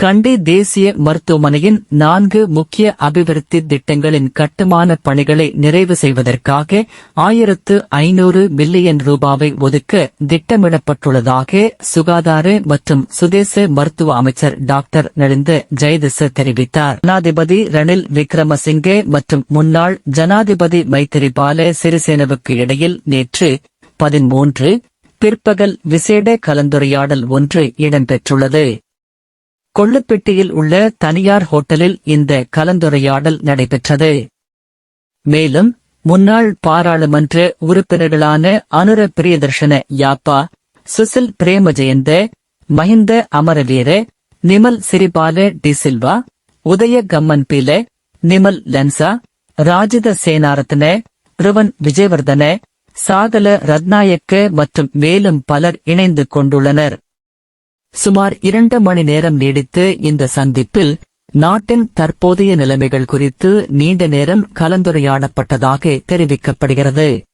கண்டி தேசிய மருத்துவமனையின் நான்கு முக்கிய அபிவிருத்தி திட்டங்களின் கட்டுமான பணிகளை நிறைவு செய்வதற்காக ஆயிரத்து ஐநூறு மில்லியன் ரூபாவை ஒதுக்க திட்டமிடப்பட்டுள்ளதாக சுகாதார மற்றும் சுதேச மருத்துவ அமைச்சர் டாக்டர் நலிந்த ஜெயதிச தெரிவித்தார். ஜனாதிபதி ரணில் விக்ரமசிங்கே மற்றும் முன்னாள் ஜனாதிபதி மைத்திரிபால சிறிசேனவுக்கு இடையில் நேற்று பதிமூன்று பிற்பகல் விசேட கலந்துரையாடல் ஒன்று இடம்பெற்றுள்ளது. கொள்ளுப்பட்டியில் உள்ள தனியார் ஹோட்டலில் இந்த கலந்துரையாடல் நடைபெற்றது. மேலும் முன்னாள் பாராளுமன்ற உறுப்பினர்களான அனுர பிரியதர்ஷன யாப்பா சுசில் பிரேமஜெயந்த மஹிந்த அமரவீர நிமல் சிறிபால டி சில்வா உதய கம்மன் பீல நிமல் லென்சா ராஜித சேனாரத்ன ருவன் விஜயவர்தன சாகல ரத்நாயக்க மற்றும் மேலும் பலர் இணைந்து கொண்டுள்ளனர். சுமார் இரண்டு மணி நேரம் நீடித்து இந்த சந்திப்பில் நாட்டின் தற்போதைய நிலைமைகள் குறித்து நீண்ட நேரம் கலந்துரையாடப்பட்டதாக தெரிவிக்கப்படுகிறது.